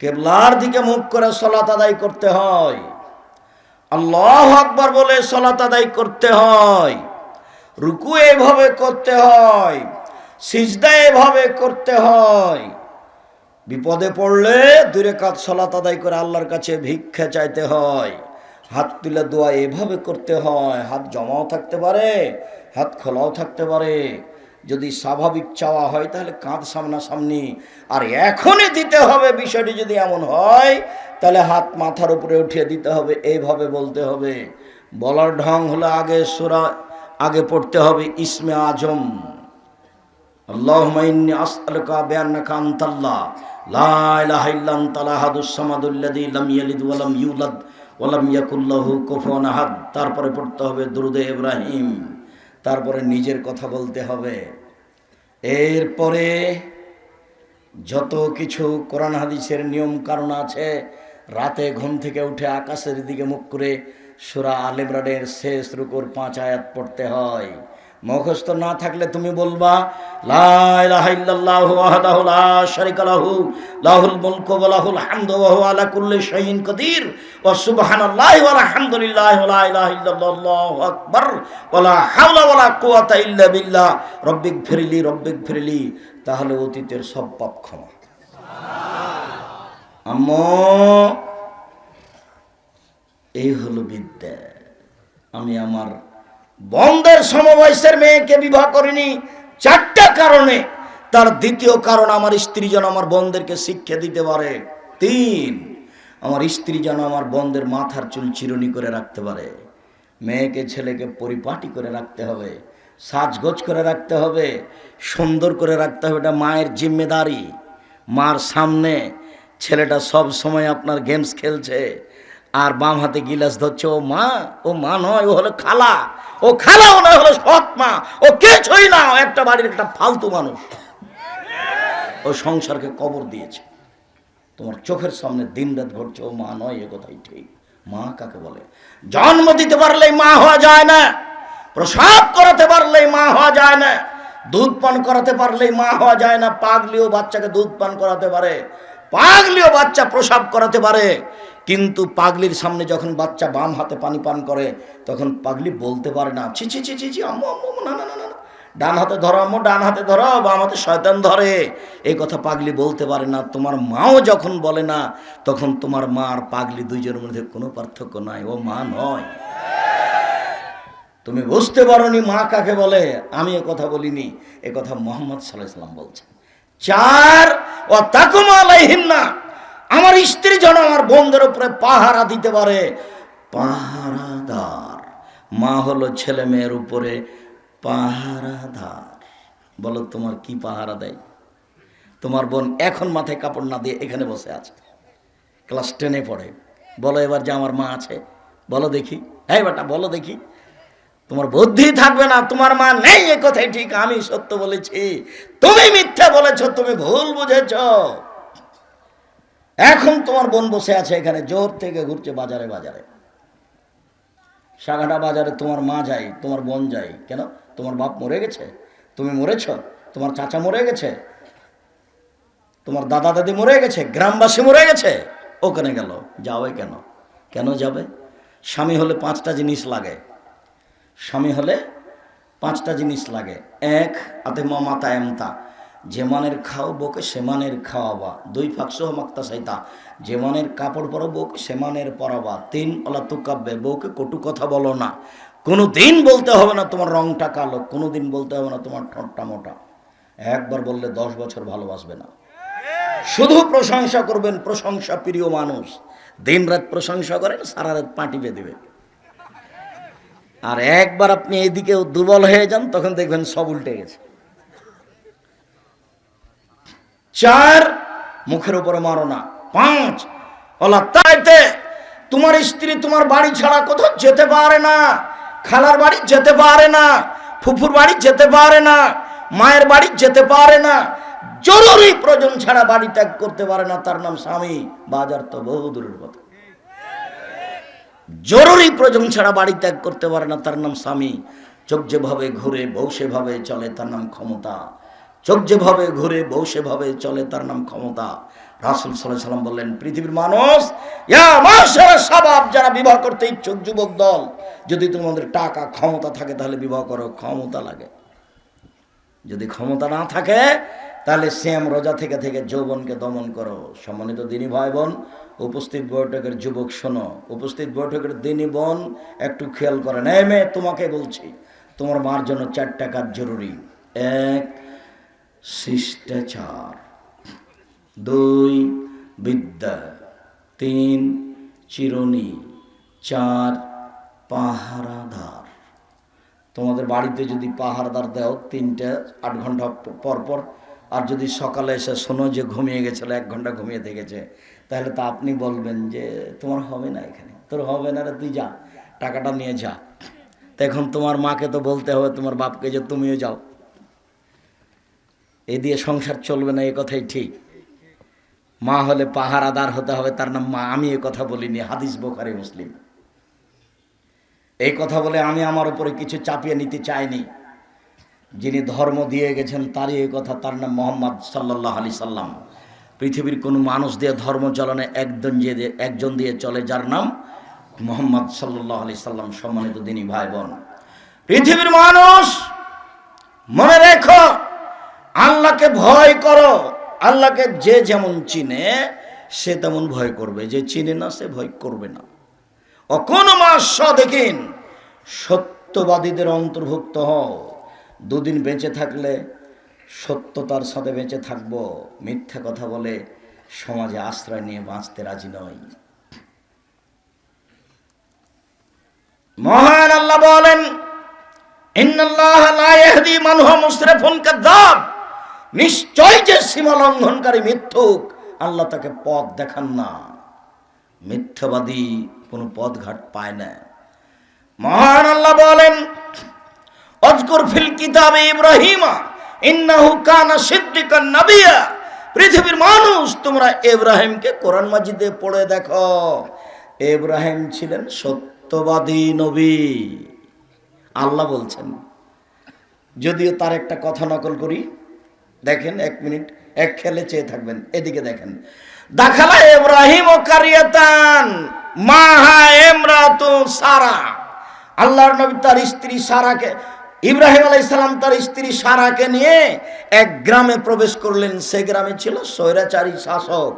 কেবলার দিকে মুখ করে সলাত আদায় করতে হয়। আল্লাহ আকবার বলে সলাত আদায় করতে হয়। রুকু এভাবে করতে হয়, সিজদা এভাবে করতে হয়। বিপদে পড়লে দূরে কাজ সলাত আদায় করে আল্লাহর কাছে ভিক্ষা চাইতে হয়। হাত তুলে দোয়া এভাবে করতে হয়, হাত জমাও থাকতে পারে, হাত খোলাও থাকতে পারে। যদি স্বাভাবিক চাওয়া হয় তাহলে কাঁধ সামনাসামনি আর এখনই দিতে হবে বিষয়টি যদি এমন হয় তাহলে হাত মাথার উপরে উঠিয়ে দিতে হবে এইভাবে বলতে হবে বলার ঢং হলো আগে সোরা আগে পড়তে হবে ইসমে আজম اللهم إني أسألك بأنك أنت الله لا إله إلا أنت الأحد الصمد الذي لم يلد ولم يولد ولم يكن له كفوا أحد তারপরে পড়তে হবে দুরুদে ইব্রাহিম তারপরে নিজের কথা বলতে হবে এরপরে যত কিছু কোরআন হাদিসের নিয়ম কারণ আছে, রাতে ঘুম থেকে উঠে আকাশের দিকে মুখ করে সুরা আলিমরানের শেষ রুকুর পাঁচ আয়াত পড়তে হয়। মুখস্থ না থাকলে তুমি বলবা লাহুল মুলকু লাহুল হামদু ওয়া হুয়া আলা তাহলে অতীতের সব পাপ ক্ষমা। আম্মু, এই হলো বিদ্যা। আমি আমার বন্ধের সমবয়সের মেয়েকে বিবাহ করিনি। চারটা কারণে। তার দ্বিতীয় কারণ, আমার স্ত্রী যেন আমার বন্ধেরকে শিক্ষা দিতে পারে। তিন আমার স্ত্রী যেন আমার বন্ধের মাথার চুল চিরুনি করে রাখতে পারে। মেয়েকে, ছেলেকে পরিপাটি করে রাখতে হবে, সাজগোজ করে রাখতে হবে, সুন্দর করে রাখতে হবে। এটা মায়ের জিম্মেদারি। মার সামনে ছেলেটা সব সময় আপনার গেমস খেলছে আর বাম হাতে গিলাস ধরছে। ও মা ও মা নয়, ও হলো খালা। ও খালা ও নয় হলো সৎ মা। ও কিছুই না একটা বাড়ির একটা ফালতু মানুষ। ও সংসারকে কবর দিয়েছে। তোমার চোখের সামনে দিন রাত ঘটছে। ও মা নয়, এ কথাই ঠিক। মা কাকে বলে? জন্ম দিতে পারলেই মা হওয়া যায় না। প্রসাব করাতে পারলেই মা হওয়া যায় না। দুধ পান করাতে পারলেই মা হওয়া যায় না। পাগলিও বাচ্চাকে দুধ পান করাতে পারে। পাগলিও বাচ্চা প্রসাব করাতে পারে। কিন্তু পাগলির সামনে যখন বাচ্চা বাম হাতে পানি পান করে, তখন পাগলি বলতে পারে না, ছি ছি ছি ছি ছি না না না। ডান হাতে ধরো আম্মু, ডান হাতে ধরো বাম হাতে শয়তান ধরে। এই কথা পাগলি বলতে পারে না, তোমার মাও যখন বলে না, তখন তোমার মা আর পাগলি দুইজনের মধ্যে কোনো পার্থক্য নাই। ও মা নয়। তুমি বুঝতে পারোনি মা কাকে বলে, আমি এ কথা বলিনি। এ কথা মোহাম্মদ সাল্লাহ বলছেন। চার ও তাকুমা আলাইহিন্না, আমার স্ত্রী যেন আমার বোনদের উপরে পাহারা দিতে পারে। পাহারাদার, মা হলো ছেলে মেয়ের উপরে পাহারাদার বলো তোমার কি পাহারা দেয়? তোমার বোন এখন মাথায় কাপড় না দিয়ে এখানে বসে আছে। ক্লাস টেনে পড়ে। বলো এবার যে আমার মা আছে। বলো দেখি। হ্যাঁ বেটা, বলো দেখি। তোমার বুদ্ধি থাকবে না, তোমার মা নেই এ কথাই ঠিক, আমি সত্য বলেছি। তুমি মিথ্যা বলেছ, তুমি ভুল বুঝেছ। এখন তোমার বোন বসে আছে এখানে, জোর থেকে ঘুরছে বাজারে বাজারে। সাগাটা বাজারে তোমার মা যায়, তোমার বোন যায়, কেন? তোমার বাপ মরে গেছে? তুমি মরেছ? তোমার চাচা মরে গেছে? তোমার দাদা দাদি মরে গেছে? গ্রামবাসী মরে গেছে? ওখানে গেল। যাবে কেন? কেন যাবে? স্বামী হলে পাঁচটা জিনিস লাগে। স্বামী হলে পাঁচটা জিনিস লাগে। এক, আতে মাতা এমতা। যে মানের খাও বউকে সেমানের খাওয়াবা। দুই, ফাঁকসহ মাক্তা সাইতা। যে মানের কাপড় পরো বউকে সে মানের পরাবা। তিন ওলা তুকাব্বে। বউকে কটু কথা বলো না। কোনো দিন বলতে হবে না তোমার রংটা কালো কোনো দিন বলতে হবে না তোমার ঠোঁটটা মোটা। একবার বললে দশ বছর ভালোবাসবে না। শুধু প্রশংসা করবেন, প্রশংসা প্রিয় মানুষ। দিন রাত প্রশংসা করেন সারা রাত পাটি বেঁধে আর একবার আপনি এইদিকে দুর্বল হয়ে যান, তখন দেখবেন সব উল্টে গেছে। চার, মুখের উপরে মারো না। পাঁচ তাইতে, তোমার স্ত্রী তোমার বাড়ি ছাড়া কোথাও যেতে পারে না। খালার বাড়ি যেতে পারে না, ফুফুর বাড়ি যেতে পারে না, মায়ের বাড়ি যেতে পারে না, জরুরি প্রয়োজন ছাড়া বাড়ি ত্যাগ করতে পারে না, তার নাম স্বামী। বাজার তো বহু দূরের কথা জরুরি প্রয়োজন ছাড়া বাড়ি ত্যাগ করতে পারে না, তার নাম স্বামী। চোখ যেভাবে ঘুরে বউ সেভাবে চলে, তার নাম ক্ষমতা। চোখ যেভাবে ঘুরে বউ সেভাবে চলে, তার নাম ক্ষমতা। রাসুল সাল্লাহ সাল্লাম বললেন, পৃথিবীর মানুষ যারা বিবাহ করতে ইচ্ছুক, যুবক দল যদি তোমাদের টাকা, ক্ষমতা থাকে, তাহলে বিবাহ করো। ক্ষমতা লাগে। যদি ক্ষমতা না থাকে, তাহলে শ্যাম রোজা থেকে থেকে যৌবনকে দমন করো। সম্মানিত দিনী ভাই বোন উপস্থিত বৈঠকের যুবক, শোনো। উপস্থিত বৈঠকের দিনী বোন, একটু খেয়াল করেন। এই মেয়ে, তোমাকে বলছি, তোমার মার জন্য চারটা কাজ জরুরি। এক, শিষ্টাচার। দুই, বিদ্যা। তিন, চিরুনি। চার পাহারাদার। তোমাদের বাড়িতে যদি পাহারাদার দাও, তিনটা আট ঘণ্টা পর পর, আর যদি সকালে এসে শোনো যে ঘুমিয়ে গেছিল এক ঘণ্টা ঘুমিয়ে থেকেছে তাহলে তো আপনি বলবেন যে, তোমার হবে না এখানে, তোর হবে না রে, তুই যা, টাকাটা নিয়ে যা। তো এখন তোমার মাকে তো বলতে হবে, তোমার বাপকে যে তুমিও যাও। এ দিয়ে সংসার চলবে না, এ কথাই ঠিক। মা হলে পাহারাদার হতে হবে, তার নাম মা, আমি এ কথা বলিনি, হাদিস বোখারি মুসলিম। এই কথা বলে আমি আমার উপরে কিছু চাপিয়ে নিতে চাইনি। যিনি ধর্ম দিয়ে গেছেন, তারই এই কথা, তার নাম মোহাম্মদ সাল্লাহ আলি সাল্লাম। পৃথিবীর কোনো মানুষ দিয়ে ধর্ম চলনে একজন যে একজন দিয়ে চলে, যার নাম মোহাম্মদ সাল্লাহ আলি সাল্লাম, সম্মানিত দিনী ভাই বোন পৃথিবীর মানুষ, মনে রেখো, আল্লাহকে ভয় করো। আল্লাহকে যে যেমন চিনে, সে তেমন ভয় করবে। যে চিনে না, সে ভয় করবে না। অকোন মাস দেখেন? সত্যবাদীদের অন্তর্ভুক্ত হও। দুদিন বেঁচে থাকলে সত্যতার সাথে বেঁচে থাকব। মিথ্যা কথা বলে সমাজে আশ্রয় নিয়ে বাঁচতে রাজি নয় মহান আল্লাহ বলেন নিশ্চয় যে সীমা লঙ্ঘনকারী মিথ্যুক, আল্লাহ তাকে পথ দেখান না। মিথ্যাবাদী কোনো পথঘাট পায় না। মহান আল্লাহ বলেন অজকুর ফিল কিতাবে ইব্রাহিমা, ইন্নাহু কানা সিদ্দিকান নাবিয়া। পৃথিবীর মানুষ, তোমরা ইব্রাহিমকে কোরআন মাজিদে পড়ে দেখো। ইব্রাহিম ছিলেন সত্যবাদী নবী। আল্লাহ বলছেন, যদিও তার একটা কথা নকল করি, দেখেন এক মিনিট, এক খেলে চেয়ে থাকবেন, এদিকে দেখেন। দেখালা ইব্রাহিম ও কারিয়াতান মাহা এমরাতু সারা। আল্লাহর নবী তার স্ত্রী সারাকে, ইব্রাহিম আলাইসালাম তার স্ত্রী সারাকে নিয়ে এক গ্রামে প্রবেশ করলেন। সে গ্রামে ছিল স্বৈরাচারী শাসক।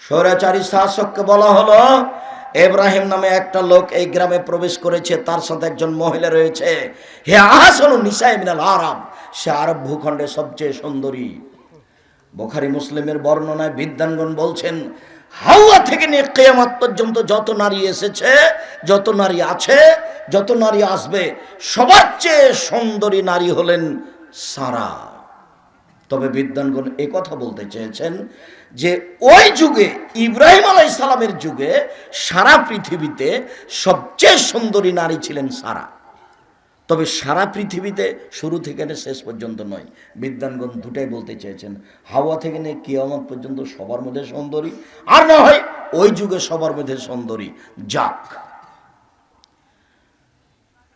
স্বৈরাচারী শাসককে বলা হলো এব্রাহিম নামে একটা লোক এই গ্রামে প্রবেশ করেছে, তার সাথে একজন মহিলা রয়েছে। হে আহাসন নিসাই মিনাল আরব, সে আরব ভূখণ্ডের সবচেয়ে সুন্দরী। বোখারি মুসলিমের বর্ণনায় বিদ্যানগণ বলছেন হাওয়া থেকে নিয়ে কেয়ামাত পর্যন্ত যত নারী এসেছে, যত নারী আছে, যত নারী আসবে, সবার চেয়ে সুন্দরী নারী হলেন সারা। তবে বিদ্যানগণ কথা বলতে চেয়েছেন যে, ওই যুগে, ইব্রাহিম আলাই সালামের যুগে সারা পৃথিবীতে সবচেয়ে সুন্দরী নারী ছিলেন সারা। তবে সারা পৃথিবীতে শুরু থেকে শেষ পর্যন্ত নয়। বিদ্যানগণ দুটাই বলতে চেয়েছেন, হাওয়া থেকে নিয়ে কিয়ামত পর্যন্ত সবার মধ্যে সুন্দরী? আর না হয় ওই যুগে সবার মধ্যে সুন্দরী। যাক।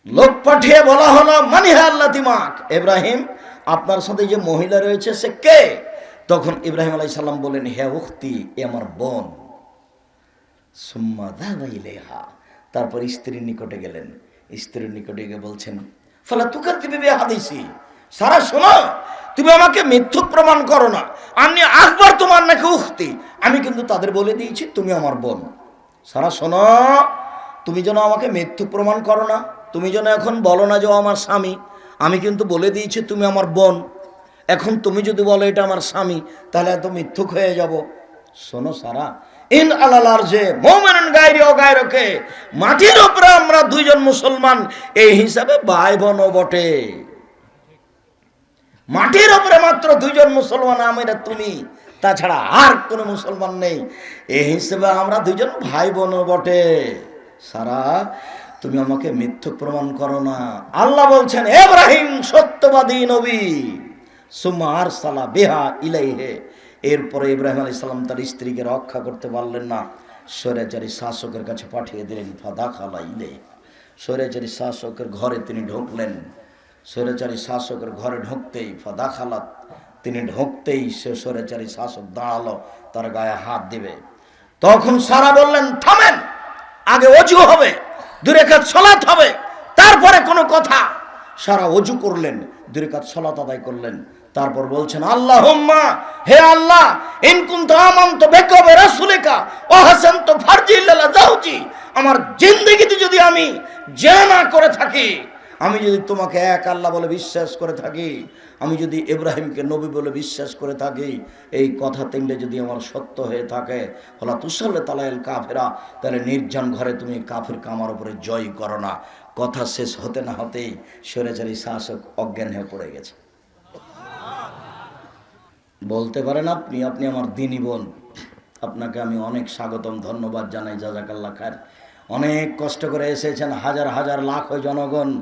লোক পাঠিয়ে বলা হলো, মানি হ্যাঁ আল্লাহ দিমাক ইব্রাহিম আপনার সাথে যে মহিলা রয়েছে, সে কে? তখন ইব্রাহিম আলাই সাল্লাম বলেন হে উক্তি এ আমার বোন। সুম্মা দাবাইলেহা তারপর স্ত্রীর নিকটে গেলেন। স্ত্রীর নিকটে গিয়ে বলছেন, ফলে তুকার দিবি হাদিসি? সারা শোনো তুমি আমাকে মিথ্যুক প্রমাণ করো না। আমি আকবর তোমার নাকি উক্তি আমি কিন্তু তাদের বলে দিয়েছি, তুমি আমার বোন। সারা শোনো, তুমি যেন আমাকে মিথ্যুক প্রমাণ করো না। তুমি যেন এখন বলো না যে আমার স্বামী। আমি কিন্তু বলে দিয়েছি, তুমি আমার বোন। এখন তুমি যদি বলো এটা আমার স্বামী, তাহলে এত মিথ্যুক হয়ে যাব। শোনো সারা ইন আলালার যে মোমেন গায়রি অগায়রকে মাটির উপরে আমরা দুইজন মুসলমান, এই হিসাবে ভাই বোনও বটে। মাটির উপরে মাত্র দুইজন মুসলমান, আমরা তুমি, তাছাড়া আর কোনো মুসলমান নেই। এই হিসেবে আমরা দুইজন ভাই বোনও বটে। সারা, তুমি আমাকে মিথ্যু প্রমাণ করো না। আল্লাহ বলছেন, এব্রাহিম সত্যবাদী নবী সুমার সালা বেহা ইলাইহে এরপরে ইব্রাহিম আলী সাল্লাম তার স্ত্রীকে রক্ষা করতে পারলেন না। স্বৈরাচারী শাসকের কাছে পাঠিয়ে দিলেন ফাদা খালা ইলে স্বৈরাচারী শাসকের ঘরে তিনি ঢুকলেন। স্বৈরাচারী শাসকের ঘরে ঢুকতেই ফাদা খালাত তিনি ঢুকতেই সে স্বৈরাচারী শাসক দাঁড়াল, তার গায়ে হাত দিবে। তখন সারা বললেন, থামেন, আগে অজু হবে দূরে কাজ সলাৎ হবে, তারপরে কোনো কথা। সারা অজু করলেন দূরে কাজ সলাৎ আদায় করলেন। তারপর বলছেন আল্লাহ হে আল্লাহ তো ফারজিল্লা আমার জিন্দগিতে যদি আমি জানা করে থাকি, আমি যদি তোমাকে এক আল্লাহ বলে বিশ্বাস করে থাকি, আমি যদি ইব্রাহিমকে নবী বলে বিশ্বাস করে থাকি, এই কথা তিনটে যদি আমার সত্য হয়ে থাকে হলা তুসাল্লে তালাইল কাফেরা, তাহলে নির্জন ঘরে তুমি কাফের কামার উপরে জয় করো না। কথা শেষ হতে না হতেই সরেচারি শাসক অজ্ঞান হয়ে পড়ে গেছে। বলতে পারেন আপনি আপনি আমার দিনী বোন। আপনাকে আমি অনেক স্বাগতম, ধন্যবাদ জানাই জাজাকাল্লা খার অনেক কষ্ট করে এসেছেন হাজার হাজার লাখ জনগণ।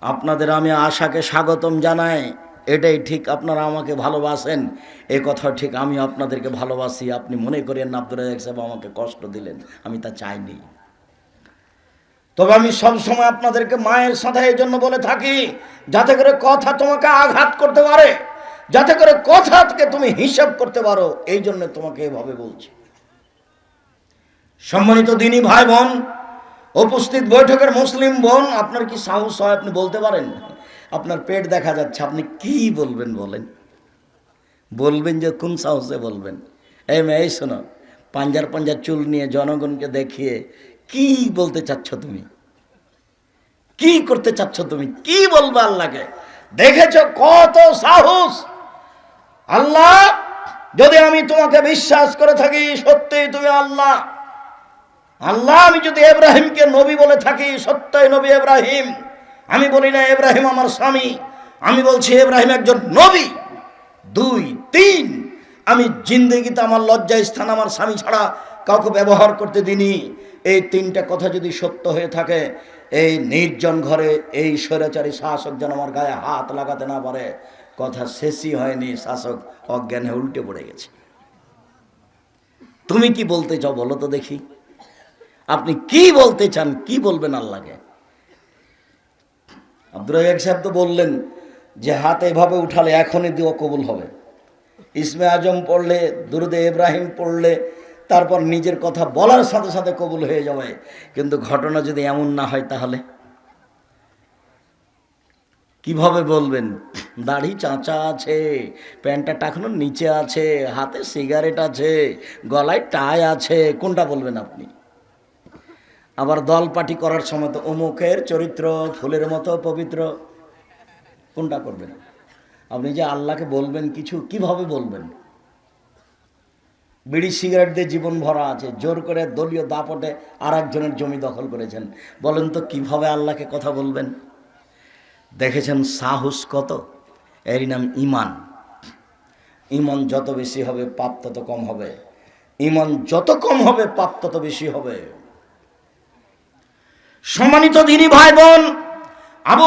আপনাদের আমি আশাকে স্বাগতম জানাই। এটাই ঠিক, আপনারা আমাকে ভালোবাসেন। এ কথা ঠিক আমি আপনাদেরকে ভালোবাসি। আপনি মনে করেন আব্দুল রাজাক সাহেব আমাকে কষ্ট দিলেন। আমি তা চাইনি। তবে আমি সব সময় আপনাদেরকে মায়ের সাথে এই জন্য বলে থাকি, যাতে করে কথা তোমাকে আঘাত করতে পারে। যাতে করে কথা থেকে তুমি হিসাব করতে পারো, এই জন্য তোমাকে এভাবে বলছি। সম্মানিত দিনী ভাই বোন, উপস্থিত বৈঠকের মুসলিম বোন, আপনার কি সাহস হয় আপনি বলতে পারেন? আপনার পেট দেখা যাচ্ছে, আপনি কি বলবেন বলেন? বলবেন যে কোন সাহসে বলবেন? এই মেয়ে শোনো, পাঞ্জার পাঞ্জার চুল নিয়ে জনগণকে দেখিয়ে কি বলতে চাচ্ছ তুমি? কি করতে চাচ্ছ তুমি? কি বলবে আল্লাহকে? দেখেছ কত সাহস? আল্লাহ, যদি আমি তোমাকে বিশ্বাস করে থাকি, সত্যি তুমি আল্লাহ। আল্লাহ, আমি যদি এব্রাহিমকে নবী বলে থাকি, সত্যই নবী এব্রাহিম। আমি বলি না, এব্রাহিম আমার স্বামী। আমি বলছি, এব্রাহিম একজন নবী। দুই, তিন, আমি জিন্দগিতে আমার লজ্জা স্থান আমার স্বামী ছাড়া কাউকে ব্যবহার করতে দিনি এই তিনটা কথা যদি সত্য হয়ে থাকে, এই নির্জন ঘরে এই স্বৈরাচারী শাসক যেন আমার গায়ে হাত লাগাতে না পারে। কথা শেষই হয়নি, শাসক অজ্ঞানে উল্টে পড়ে গেছে। তুমি কি বলতে চাও বলো তো দেখি। আপনি কি বলতে চান, কি বলবেন আল্লাহকে? আব্দুল রাজাক সাহেব তো বললেন যে, হাত এভাবে উঠালে এখনই দিও কবুল হবে। ইসমে আজম পড়লে, দুরুদে ইব্রাহিম পড়লে, তারপর নিজের কথা বলার সাথে সাথে কবুল হয়ে যাবে। কিন্তু ঘটনা যদি এমন না হয় তাহলে? কীভাবে বলবেন? দাড়ি চাঁচা আছে, প্যান্টটা টাকানোর নিচে আছে, হাতে সিগারেট আছে, গলায় টাই আছে, কোনটা বলবেন আপনি? আবার দল পার্টি করার সময় তো অমুকের চরিত্র, ফুলের মতো পবিত্র, কোনটা করবেন? আপনি যে আল্লাহকে বলবেন কিছু, কীভাবে বলবেন? বিড়ি সিগারেট দিয়ে জীবন ভরা আছে, জোর করে দলীয় দাপটে আর জমি দখল করেছেন। বলেন তো কীভাবে আল্লাহকে কথা বলবেন? দেখেছেন সাহস কত? এরই নাম ইমান। ইমান যত বেশি হবে, পাপ তত কম হবে। ইমান যত কম হবে, পাপ তত বেশি হবে। সম্মানিত দিনী ভাই বোন আবু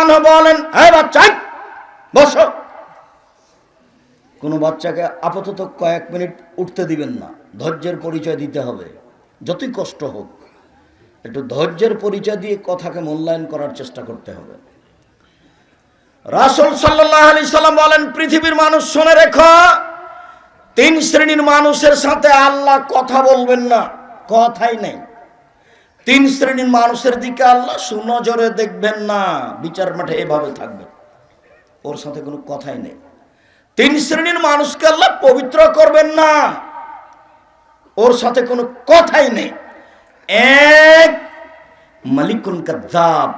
আনহু বলেন, এই বাচ্চা বসো। কোনো বাচ্চাকে আপাতত কয়েক মিনিট উঠতে দিবেন না। ধৈর্যের পরিচয় দিতে হবে, যতই কষ্ট হোক। একটু ধৈর্যের পরিচয় দিয়ে কথাকে মূল্যায়ন করার চেষ্টা করতে হবে। রাসুল সাল্লাল্লাহু আলাইহি সাল্লাম বলেন, পৃথিবীর মানুষ শুনে রেখো, তিন শ্রেণির মানুষের সাথে আল্লাহ কথা বলবেন না, কথাই নেই। তিন শ্রেণির মানুষের দিকে আল্লাহ সুনজরে দেখবেন না, বিচার মাঠে এভাবে থাকবে। ওর সাথে কোনো কথাই নেই। তিন শ্রেণির মানুষকে আল্লাহ পবিত্র করবেন না, ওর সাথে কোনো কথাই নেই। এক মালিকুন কাদ্দাব,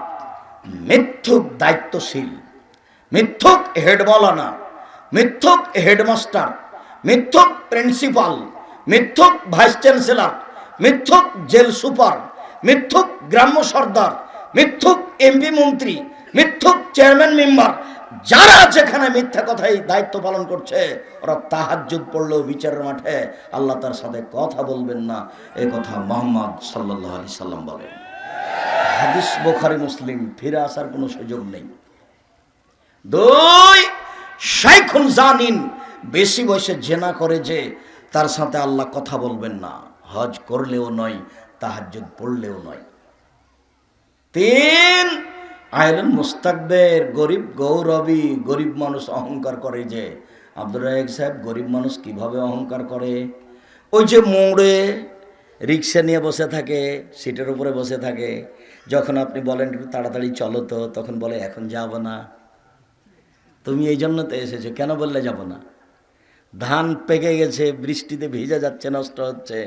মিথ্যুক দায়িত্বশীল, মিথ্যুক হেড মৌলানা মিথ্যুক হেডমাস্টার, মিথ্যুক প্রিন্সিপাল, মিথ্যুক ভাইস চ্যান্সেলর, মিথ্যুক জেল সুপার, মিথ্যুক গ্রাম্য সর্দার, মিথ্যুক এমপি মন্ত্রী, মিথ্যুক চেয়ারম্যান মেম্বার যারা যেখানে মিথ্যা কথাই দায়িত্ব পালন করছে, ওরা তাহাজ্জুদ পড়লেও বিচারের মাঠে আল্লাহ তার সাথে কথা বলবেন না। এ কথা মোহাম্মদ সাল্লাহ আলি সাল্লাম বলেন। হাদিস বোখারি, মুসলিম, ফিরে আসার কোনো সুযোগ নেই। দুই শাইখুন জানিন, বেশি বয়সে জেনা করে যে তার সাথে আল্লাহ কথা বলবেন না। হজ করলেও নয়, তাহাজ্জুদ পড়লেও নয়। তিন আয়রন মুস্তাকবের গরিব গৌরবী গরিব মানুষ অহংকার করে যে, আব্দুর রাজাক সাহেব গরিব মানুষ কীভাবে অহংকার করে? ওই যে মোড়ে রিক্সা নিয়ে বসে থাকে, সিটের উপরে বসে থাকে, যখন আপনি বলেন একটু তাড়াতাড়ি চলো তো, তখন বলে, এখন যাব না। তুমি এই জন্য তো এসেছ, কেন বললে যাব না? ধান পেকে গেছে, বৃষ্টিতে ভিজে যাচ্ছে, নষ্ট হচ্ছে।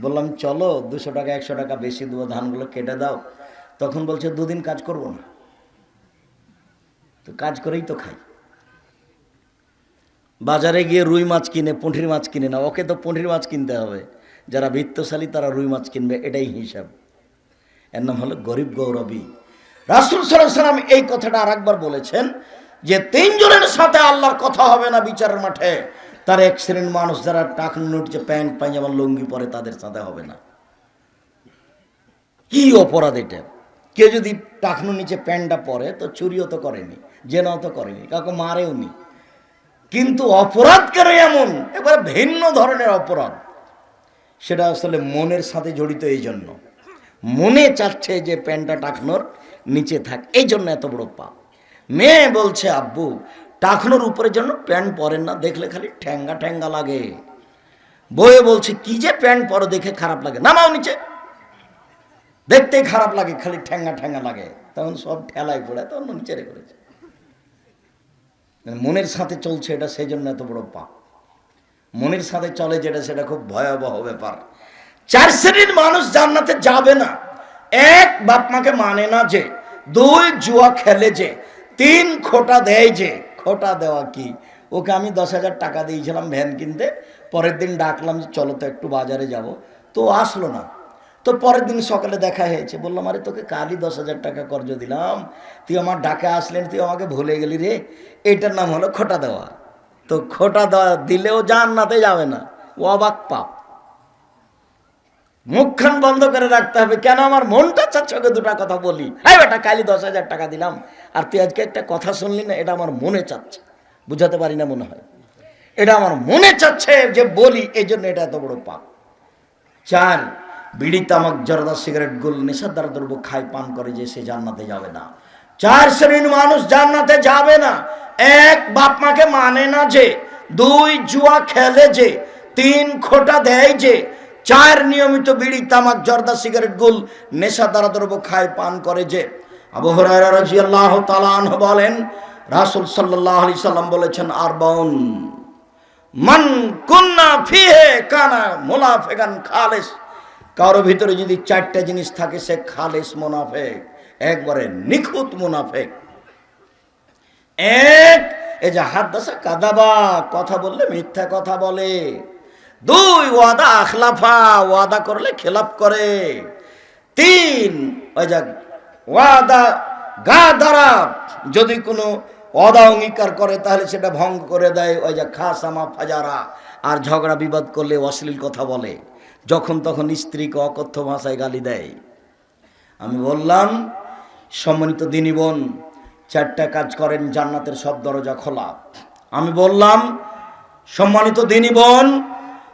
বললাম, চলো, দুশো টাকা, একশো টাকা বেশি দেবো, ধানগুলো কেটে দাও। তখন বলছে, দুদিন কাজ করব না। তো কাজ করেই তো খাই। বাজারে গিয়ে রুই মাছ কিনে, পুঁঠির মাছ কিনে না, ওকে তো পুঁঠির মাছ কিনতে হবে। যারা বৃত্তশালী তারা রুই মাছ কিনবে, এটাই হিসাব। এর নাম হলো গরিব গৌরবী। রাসুল সাল্লাম এই কথাটা আর একবার বলেছেন যে তিনজনের সাথে আল্লাহর কথা হবে না বিচারের মাঠে। তার এক শ্রেণির মানুষ যারা টাকা নুটছে প্যান্ট, পায়জামা, লুঙ্গি পরে তাদের সাথে হবে না। কি অপরাধ এটা? কেউ যদি টাকনু নিচে প্যান্টটা পরে, তো চুরিও তো করেনি, জেনাও তো করেনি, কাউকে মারেও নি। কিন্তু অপরাধ কেন এমন, এবারে ভিন্ন ধরনের অপরাধ। সেটা আসলে মনের সাথে জড়িত এই জন্য মনে চাচ্ছে যে প্যান্টটা টাকনোর নিচে থাক এই জন্য এত বড় পাপ। মেয়ে বলছে, আব্বু, টাকনোর উপরে জন্য প্যান্ট পরেন না, দেখলে খালি ঠ্যাঙ্গা ঠ্যাঙ্গা লাগে। বয়ে বলছে, কি যে প্যান্ট পরো, দেখে খারাপ লাগে। নামাও নিচে। দেখতেই খারাপ লাগে, খালি ঠ্যাঙ্গা ঠ্যাঙ্গা লাগে। তখন সব ঠেলায় পড়ে, তখন নিচে রে করেছে। মানে মনের সাথে চলছে এটা, সেই জন্য এত বড় পাপ। মনের সাথে চলে যেটা, সেটা খুব ভয়াবহ ব্যাপার। চার শ্রেণির মানুষ জান্নাতে যাবে না। এক বাপ মাকে মানে না যে, দুই জুয়া খেলে যে, তিন খোটা দেয় যে, খোটা দেওয়া কি? ওকে আমি দশ হাজার টাকা দিয়েছিলাম ভ্যান কিনতে, পরের দিন ডাকলাম যে, চলো তো একটু বাজারে যাব। তো আসলো না। তো পরের দিন সকালে দেখা হয়েছে। বললাম, আরে তোকে কালই দশ হাজার টাকা কর্জ দিলাম। তুই আমার ডাকে আসলেন, তুই আমাকে ভুলে গেলি রে। এটার নাম হলো খোটা দেওয়া। তো খোটা দেওয়া দিলেও জান্নাতে যাবে না। ও অবাক পাপ। মুখখান বন্ধ করে রাখতে হবে। কেন আমার মনটা চাচ্ছে ওকে দুটা কথা বলি? হ্যাঁ বেটা কালি দশ হাজার টাকা দিলাম। আর তুই আজকে একটা কথা শুনলি না, এটা আমার মনে চাচ্ছে। বুঝাতে পারি না মনে হয়। এটা আমার মনে চাচ্ছে যে বলি এই জন্য এটা এত বড় পাপ। চার বিড়ি তামাক, জর্দা সিগারেট, গোল নেশাদার দ্রব্য খায়, পান করে যে সে জান্নাতে যাবে না। চার শ্রেণির মানুষ জান্নাতে যাবে না। এক বাপ মাকে মানে না যে, দুই জুয়া খেলে যে, তিন খোটা দেয় যে, চার নিয়মিত বিড়ি, তামাক, জর্দা সিগারেট, গুল নেশা দ্বারা দ্রব্য খায়, পান করে যে। আবু হুরায়রা রাদিয়াল্লাহু তাআলা আনহু বলেন, রাসূল সাল্লাল্লাহু আলাইহি সাল্লাম বলেছেন, আরবাউন মান কুন্না ফিহে কানা মুনাফিকান খালিস। কারও ভিতরে যদি চারটা জিনিস থাকে, সে খালিস মুনাফেক একবারে নিখুঁত মুনাফেক এক, এই যে হাত দাসা কাদাবা, কথা বললে মিথ্যা কথা বলে। দুই, ওয়াদা আখলাফা, ওয়াদা করলে খেলাপ করে। তিন, ওই যা ওয়াদা গা দ্বারা যদি কোনো অদা অঙ্গীকার করে, তাহলে সেটা ভঙ্গ করে দেয়। ওই যে খাসামা ফাজারা, আর ঝগড়া বিবাদ করলে অশ্লীল কথা বলে। যখন তখন স্ত্রীকে অকথ্য ভাষায় গালি দেয়। আমি বললাম, সম্মানিত দিনী বোন, চারটা কাজ করেন, জান্নাতের সব দরজা খোলা। আমি বললাম, সম্মানিত দিনী বোন,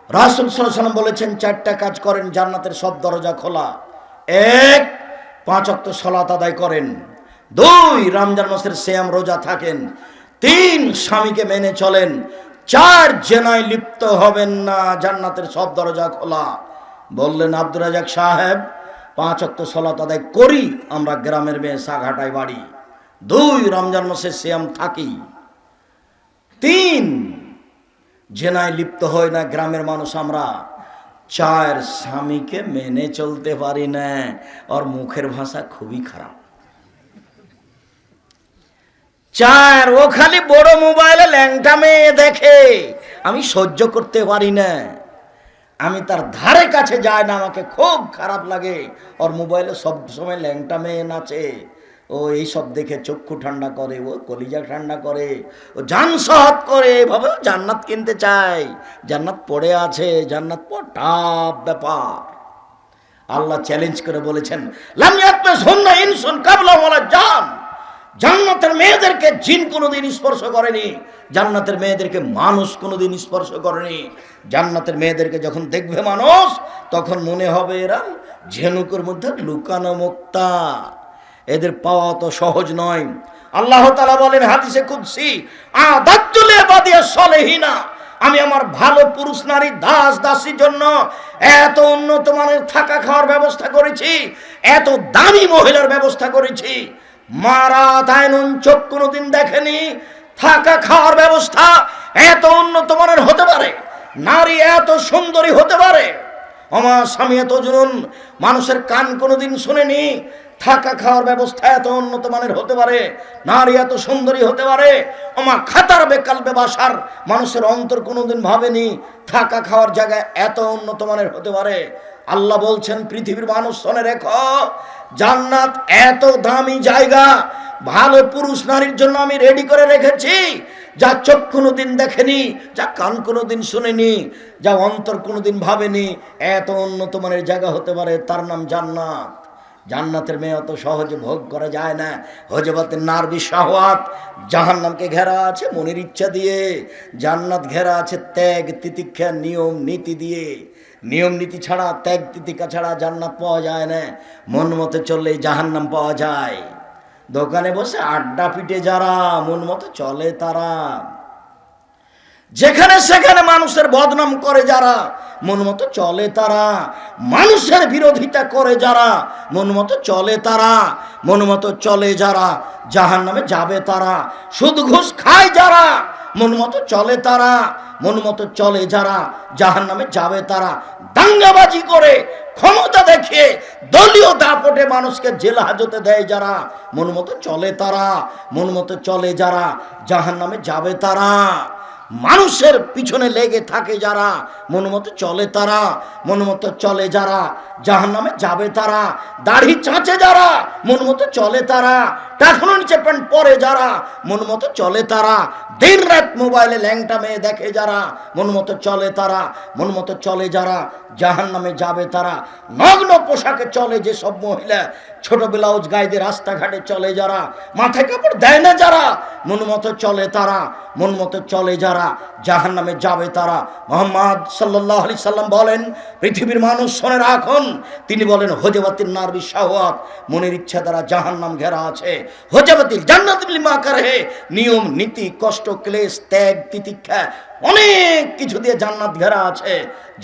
রাসুল সাল্লাম বলেছেন, চারটা কাজ করেন, জান্নাতের সব দরজা খোলা। এক, পাঁচ অক্ত সলাত আদায় করেন। দুই, রমজান মাসের শ্যাম রোজা থাকেন। তিন, স্বামীকে মেনে চলেন। চার জেনায় লিপ্ত হবেন না, জান্নাতের সব দরজা খোলা। বললেন আব্দুর রাজাক সাহেব, পাঁচ অক্ত সলাত আদায় করি, আমরা গ্রামের মেয়ে সাঘাটায় বাড়ি। দুই রমজান মাসে শ্যাম থাকি। তিন, জেনায় লিপ্ত হয় না গ্রামের মানুষ আমরা। চার, স্বামীকে মেনে চলতে পারি না। ওর মুখের ভাষা খুবই খারাপ। চার, ও খালি বড় মোবাইলে ল্যাংটা মেয়ে দেখে। আমি সহ্য করতে পারি না। আমি তার ধারে কাছে যাই না, আমাকে খুব খারাপ লাগে। ওর মোবাইলে সব সময় ল্যাংটা মেয়ে নাচে। ও এইসব দেখে চক্ষু ঠান্ডা করে, ও কলিজা ঠান্ডা করে, ও জান সহত করে। এভাবে জান্নাত কিনতে চায় জান্নাত পড়ে আছে, জান্নাত পর টাপ ব্যাপার। আল্লাহ চ্যালেঞ্জ করে বলেছেন লামিয়াতমে সন্না ইনসুন কাবলা ওয়ালা জান জান্নাতের মেয়েদেরকে জিন কোনোদিন স্পর্শ করেনি, জান্নাতের মেয়েদেরকে মানুষ কোনোদিন স্পর্শ করেনি। জান্নাতের মেয়েদেরকে যখন দেখবে মানুষ, তখন মনে হবে এরা ঝেনুকের মধ্যে লুকানো মুক্তা। এদের পাওয়া তো সহজ নয়। আল্লাহ তালা বলেন হাদিসে খুবসি আদাতুলে বাদিয়া সলেহিনা, আমি আমার ভালো পুরুষ নারী দাস দাসীর জন্য এত উন্নত মানের থাকা খাওয়ার ব্যবস্থা করেছি, এত দামি মহিলার ব্যবস্থা করেছি মারা তাইনুন চোখ কোনোদিন দেখেনি। থাকা খাওয়ার ব্যবস্থা এত উন্নত মানের হতে পারে, নারী এত সুন্দরী হতে পারে। আমার স্বামী এত জুনুন, মানুষের কান কোনোদিন শুনেনি। থাকা খাওয়ার ব্যবস্থা এত উন্নত মানের হতে পারে, নারী এত সুন্দরী হতে পারে। আমার খাতার বেকাল বেবাসার মানুষের অন্তর কোনোদিন ভাবেনি, থাকা খাওয়ার জায়গায় এত উন্নত মানের হতে পারে। আল্লাহ বলছেন, পৃথিবীর মানুষ শোনে রেখো জান্নাত এত দামি জায়গা, ভালো পুরুষ নারীর জন্য আমি রেডি করে রেখেছি। যা চোখ কোনোদিন দেখেনি, যা কান কোনোদিন শুনেনি, যা অন্তর কোনোদিন ভাবেনি, এত উন্নত মানের জায়গা হতে পারে, তার নাম জান্নাত। জান্নাতের মেয়ে অত সহজে ভোগ করা যায় না। হজবাতের নারবি শাহওয়াত জাহান নামকে ঘেরা আছে মনের ইচ্ছা দিয়ে, জান্নাত ঘেরা আছে ত্যাগ, তিতিক্ষা, নিয়ম, নীতি দিয়ে। নিয়ম নীতি ছাড়া, ত্যাগ তিতিকা ছাড়া জান্নাত পাওয়া যায় না। মন মতো চললেই জাহান্নাম পাওয়া যায়। দোকানে বসে আড্ডা পিটে যারা, মন মতো চলে তারা। যেখানে সেখানে মানুষের বদনাম করে যারা, মন মতো চলে তারা। মানুষের বিরোধিতা করে যারা, মন মতো চলে তারা। মন মতো চলে যারা জাহান নামে যাবে তারা। সুদ ঘুষ খায় যারা মন মতো চলে তারা, মন মতো চলে যারা জাহান নামে যাবে তারা। দাঙ্গাবাজি করে, ক্ষমতা দেখে দলীয় দাপটে মানুষকে জেল হাজতে দেয় যারা। মন মতো চলে তারা, মন মতো চলে যারা জাহান নামে যাবে তারা। মানুষের পিছনে লেগে থাকে যারা মনোমতো চলে তারা মনোমতো চলে যারা জাহান নামে যাবে তারা, দাড়ি চাঁচে যারা মনোমতো চলে তারা, টাকুনো নিচে প্যান্ট পরে যারা মনোমতো চলে তারা দিন রাত মোবাইলে ল্যাংটা মেয়ে দেখে যারা মনোমতো চলে তারা মনোমতো চলে যারা জাহান নামে যাবে তারা, নগ্ন পোশাকে চলে যে সব মহিলা, ছোট ব্লাউজ গায়ে রাস্তাঘাটে চলে যারা, মাথায় কাপড় দেয় না যারা, মন চলে তারা, মন চলে যারা জাহান নামে যাবে তারা। মোহাম্মদ সাল্লাহ আলি সাল্লাম বলেন, পৃথিবীর মানুষ শোনে রাখুন। তিনি বলেন হজবাতির নারবি শাহওয়াত, মনের ইচ্ছা দ্বারা জাহান নাম ঘেরা আছে। হজবাতিল জান্নাত মা হে নিয়ম, নীতি, কষ্ট, ক্লেশ, ত্যাগ, তিতিক্ষা, অনেক কিছু দিয়ে জান্নাত ঘেরা আছে।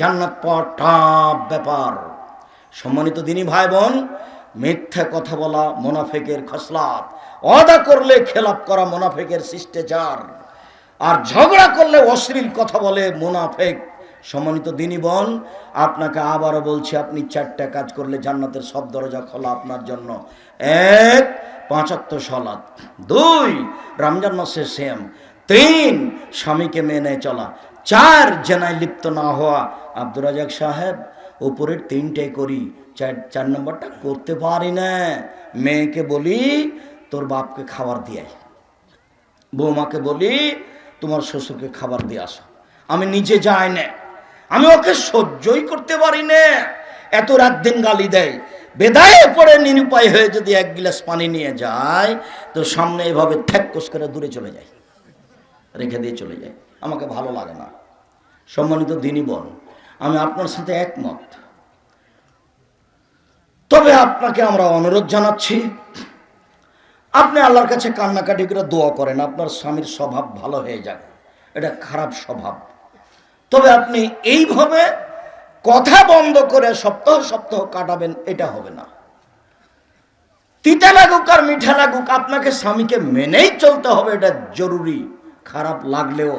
জান্নাত পর টাপ ব্যাপার। সম্মানিত দিনী ভাই বোন মিথ্যা কথা বলা মোনাফেকের খসলাত অদা করলে খেলাপ করা মোনাফেকের শিষ্টাচার। আর ঝগড়া করলে অশ্লীল কথা বলে মোনাফেক। সম্মানিত দিনী বল আপনাকে আবারও বলছি, আপনি চারটা কাজ করলে জান্নাতের সব দরজা খোলা আপনার জন্য। এক, পাঁচাত্তর সলাদ দুই, রমজান মাসের সেম তিন, স্বামীকে মেনে চলা। চার, জেনায় লিপ্ত না হওয়া। আব্দুর রাজাক সাহেব, উপরের তিনটাই করি, চার চার নম্বরটা করতে পারি না। মেয়েকে বলি, তোর বাপকে খাবার দিয়ে। বৌমাকে বলি তোমার শ্বশুরকে খাবার দিয়ে আসো। আমি নিজে যাই না। আমি ওকে সহ্যই করতে পারি না। এত রাত দিন গালি দেয়। বেদায় পরে নিরুপায় হয়ে যদি এক গিলাস পানি নিয়ে যায়, তো সামনে এভাবে ঠ্যাক্কস করে দূরে চলে যায়। রেখে দিয়ে চলে যায়। আমাকে ভালো লাগে না। সম্মানিত দিনী বল আমি আপনার সাথে একমত। তবে আপনাকে আমরা অনুরোধ জানাচ্ছি আপনি আল্লাহর কাছে কান্নাকাটি করে দোয়া করেন, আপনার স্বামীর স্বভাব ভালো হয়ে যাবে। এটা খারাপ স্বভাব। তবে আপনি এইভাবে কথা বন্ধ করে সপ্তাহ সপ্তাহ কাটাবেন, এটা হবে না। তিতা লাগুক আর মিঠা লাগুক, আপনাকে স্বামীকে মেনেই চলতে হবে, এটা জরুরি। খারাপ লাগলেও,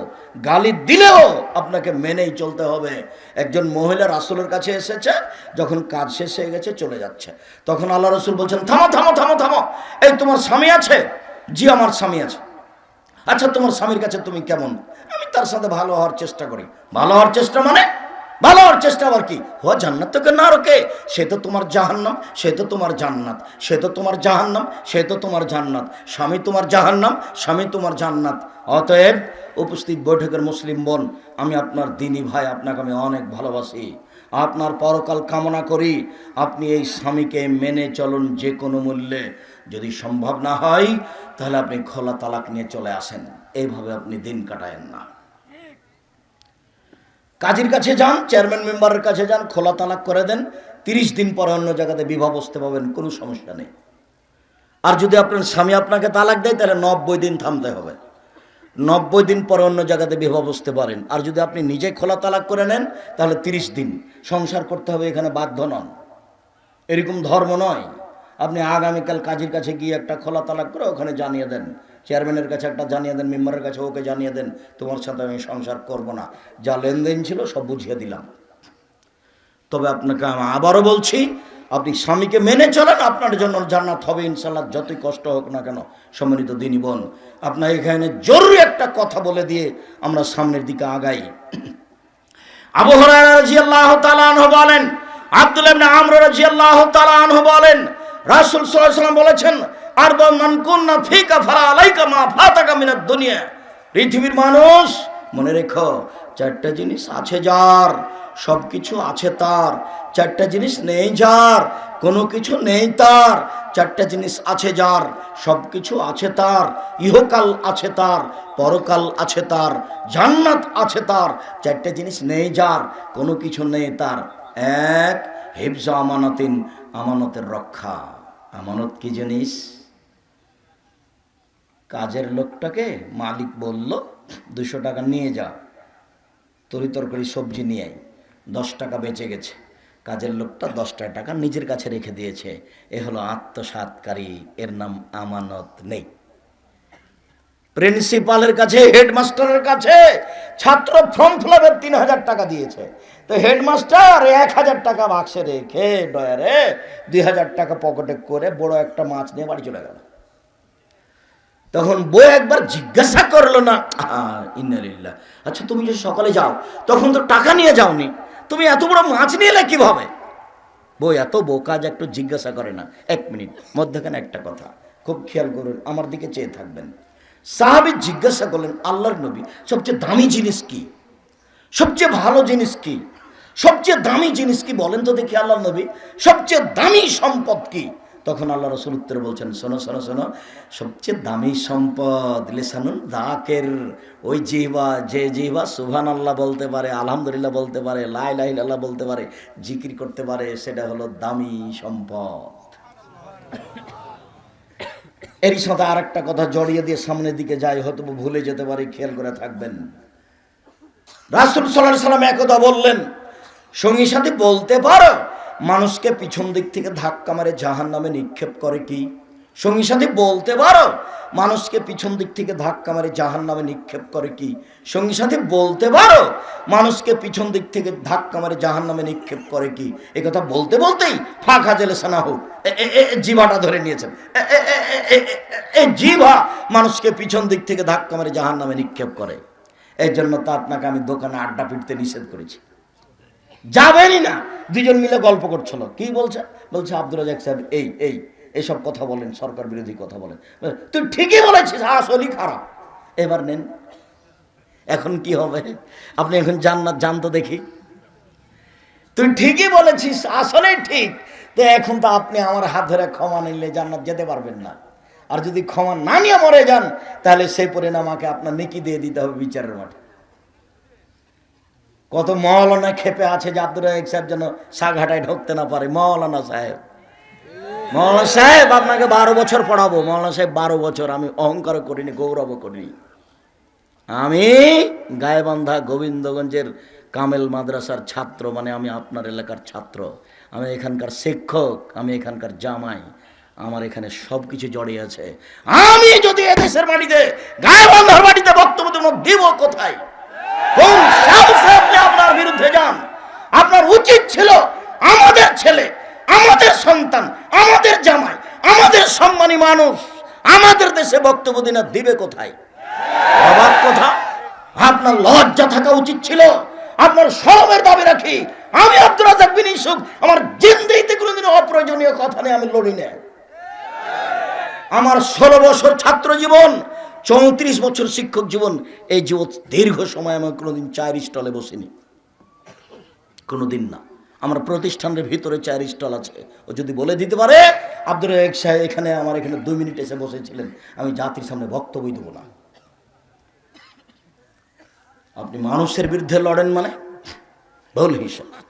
গালি দিলেও আপনাকে মেনেই চলতে হবে। একজন মহিলা রাসুলের কাছে এসেছে, যখন কাজ শেষ হয়ে গেছে চলে যাচ্ছে। তখন আল্লাহ রসুল বলছেন, থামো থামো থামো থামো। এই তোমার স্বামী আছে? জি, আমার স্বামী আছে। আচ্ছা তোমার স্বামীর কাছে তুমি কেমন? আমি তার সাথে ভালো হওয়ার চেষ্টা করি। ভালো হওয়ার চেষ্টা মানে? ভালো হওয়ার চেষ্টা আবার কি? হো জান্নাত তোকে না রোকে? সে তো তোমার জাহান্নাম, সে তো তোমার জান্নাত, সে তো তোমার জাহান্নাম, সে তো তোমার জান্নাত। স্বামী তোমার জাহান্নাম, স্বামী তোমার জান্নাত। অতএব উপস্থিত বৈঠকের মুসলিম বোন, আমি আপনার দিনী ভাই, আপনাকে আমি অনেক ভালোবাসি। আপনার পরকাল কামনা করি, আপনি এই স্বামীকে মেনে চলুন যে কোনো মূল্যে। যদি সম্ভব না হয়, তাহলে আপনি খোলা তালাক নিয়ে চলে আসেন। এইভাবে আপনি দিন কাটায়েন না। কাজীর কাছে যান, চেয়ারম্যান মেম্বারের কাছে যান, খোলা তালাক করে দেন, তিরিশ দিন পরে অন্য জায়গাতে বিবাহ বসতে পাবেন, কোনো সমস্যা নেই। আর যদি আপনার স্বামী আপনাকে তালাক দেয়, তাহলে নব্বই দিন থামতে হবে। নব্বই দিন পরে অন্য জায়গাতে বিবাহ বসতে পারেন। আর যদি আপনি নিজে খোলা তালাক করে নেন, তাহলে তিরিশ দিন। সংসার করতে হবে, এখানে বাধ্য নন। এরকম ধর্ম নয়। আপনি আগামীকাল কাজীর কাছে গিয়ে একটা খোলা তালাক করে ওখানে জানিয়ে দেন। চেয়ারম্যানের কাছে একটা জানিয়ে দেন, মেম্বারের কাছে ওকে জানিয়ে দেন, তোমার সাথে আমি সংসার করব না। যা লেনদেন ছিল সব বুঝিয়ে দিলাম। তবে আপনাকে আমি আবারও বলছি, আপনি স্বামীকে মেনে চলেন, আপনার জন্য জান্নাত হবে ইনশাল্লাহ যতই কষ্ট হোক না কেন, সম্মানিত দিনী বোন। আপনার এখানে জরুরি একটা কথা বলে দিয়ে আমরা সামনের দিকে আগাই। আবু হুরায়রা রাদিয়াল্লাহু তাআলা আনহু বলেন ইবনে আমর রাদিয়াল্লাহু তাআলা আনহু বলেন, রাসূল সাল্লাল্লাহু আলাইহি ওয়াসাল্লাম বলেছেন আরবা মান কুননা ফিকা ফালা আলাইকা মা ফাতাকা মিনাদ দুনিয়া। পৃথিবীর মানুষ, মনে রেখো, চারটা জিনিস আছে যার সব কিছু আছে তার। চারটা জিনিস নেই যার, কোনো কিছু নেই তার। চারটা জিনিস আছে যার সব কিছু আছে তার। ইহকাল আছে তার, পরকাল আছে তার, জান্নাত আছে তার। চারটা জিনিস নেই যার, কোনো কিছু নেই তার। এক হেফজা আমানতিন আমানতের রক্ষা। আমানত কি জিনিস? কাজের লোকটাকে মালিক বলল, দুশো টাকা নিয়ে যা। তরি তরকারি, সবজি নিয়ে আয়। দশ টাকা বেঁচে গেছে। কাজের লোকটা দশটা টাকা নিজের কাছে রেখে দিয়েছে। এ হলো আত্মসাৎকারী এর নাম আমানত নেই। প্রিন্সিপালের কাছে, হেডমাস্টারের কাছে ছাত্র ফর্ম ফিলাপের তিন হাজার টাকা দিয়েছে। তো হেডমাস্টার এক হাজার টাকা বাক্সে রেখে, ডয়ারে দুই হাজার টাকা পকেটে করে বড় একটা মাছ নিয়ে বাড়ি চলে গেল। তখন বই একবার জিজ্ঞাসা করল না আহ, আচ্ছা তুমি যে সকালে যাও তখন তো টাকা নিয়ে যাওনি। তুমি এত বড় মাছ নিয়ে এলে কীভাবে? বই এত বোকা যে একটু জিজ্ঞাসা করে না। এক মিনিট মধ্যখানে একটা কথা। খুব খেয়াল করুন আমার দিকে চেয়ে থাকবেন। সাহাবি জিজ্ঞাসা করলেন আল্লাহর নবী সবচেয়ে দামি জিনিস কি? সবচেয়ে ভালো জিনিস কি? সবচেয়ে দামি জিনিস কি বলেন তো দেখি আল্লাহ নবী? সবচেয়ে দামি সম্পদ কি? তখন আল্লাহ রসুল উত্তর বলছেন, শোনো শোনো শোনো, সবচেয়ে দামি সম্পদ, লেসানুন, দাকের ওই জিহবা, যে জিহবা সুভান আল্লাহ বলতে পারে, আলহামদুলিল্লাহ বলতে পারে লাই লাই আল্লাহ বলতে পারে, জিকির করতে পারে, সেটা হলো দামি সম্পদ। এরই সাথে আর একটা কথা জড়িয়ে দিয়ে সামনের দিকে যাই হয়তো ভুলে যেতে পারি, খেয়াল করে থাকবেন। রাসুল সাল্লাহ সাল্লাম একদা বললেন, সঙ্গী সাথে বলতে পারো মানুষকে পিছন দিক থেকে ধাক্কা মারে জাহান নামে নিক্ষেপ করে কি? সঙ্গী সাথে, বলতে পারো, মানুষকে পিছন দিক থেকে ধাক্কা মারে জাহান নামে নিক্ষেপ করে কি? সঙ্গী সাথে, বলতে পারো, মানুষকে পিছন দিক থেকে ধাক্কা মারে জাহান নামে নিক্ষেপ করে কি? এ কথা বলতে বলতেই ফাঁকা জেলে সানা হোক। জিভাটা ধরে নিয়েছেন। জিভা মানুষকে পিছন দিক থেকে ধাক্কা মারে জাহান নামে নিক্ষেপ করে। এই জন্য তো আপনাকে আমি দোকানে আড্ডা পিটতে নিষেধ করেছি। যাবেনই না। দুজন মিলে গল্প করছিল। কি বলছে? বলছে আব্দুল রাজাক সাহেব, এই এই এইসব কথা বলেন, সরকার বিরোধী কথা বলেন। তুই ঠিকই বলেছিস, আসলই খারাপ। এবার নেন, এখন কি হবে? আপনি এখন জান্নাত জানতো দেখি। তুই ঠিকই বলেছিস, আসলেই ঠিক। তো এখন তো আপনি আমার হাত ধরে ক্ষমা নিলে জান্নাত যেতে পারবেন না। আর যদি ক্ষমা না নিয়ে মরে যান, তাহলে সেই পরিণাম আমাকে আপনার নেকি দিয়ে দিতে হবে বিচারের মাঠে। কত মৌলানা খেপে আছে যে আব্দুর রাজাক সাহেব যেন সাঘাটায় ঢুকতে না পারে। মৌলানা সাহেব। মৌলানা সাহেব, আপনাকে বারো বছর পড়াবো। মৌলানা সাহেব, বারো বছর। আমি অহংকার করিনি গৌরব করিনি। আমি গায়েবান্ধা গোবিন্দগঞ্জের কামেল মাদ্রাসার ছাত্র মানে আমি আপনার এলাকার ছাত্র। আমি এখানকার শিক্ষক, আমি এখানকার জামাই। আমার এখানে সব কিছু জড়িয়ে আছে। আমি যদি এদেশের মাটিতে গায়েবান্ধার মাটিতে বক্তব্য দিব কোথায়? আপনার বিরুদ্ধে যান। আপনার উচিত ছিল আমাদের ছেলে, আমাদের সন্তান, আমাদের জামাই, আমাদের সম্মানী মানুষ, আমাদের দেশে বক্তব্য দিনা দিবে কোথায়? অবাক কথা, আপনার লজ্জা থাকা উচিত ছিল। আপনার সরমের দাবি রাখি। আমি আব্দুল রাজাক বিন ইসুফ আমার জিন্দেগিতে কোনোদিন অপ্রয়োজনীয় কথা নিয়ে আমি লড়ি না আমার ষোলো বছর ছাত্র জীবন চৌত্রিশ বছর শিক্ষক জীবন, এই জীবন দীর্ঘ সময় আমি কোনোদিন চায়ের স্টলে বসিনি। কোনোদিন না। আমার প্রতিষ্ঠানের ভিতরে চায়ের স্টল আছে। ও যদি বলে দিতে পারে আব্দুল রাজাক সাহেব এখানে আমার এখানে দুই মিনিট এসে বসেছিলেন। আমি জাতির সামনে বক্তব্য দেবো না। আপনি মানুষের বিরুদ্ধে লড়েন মানে? ভুল হিসাব।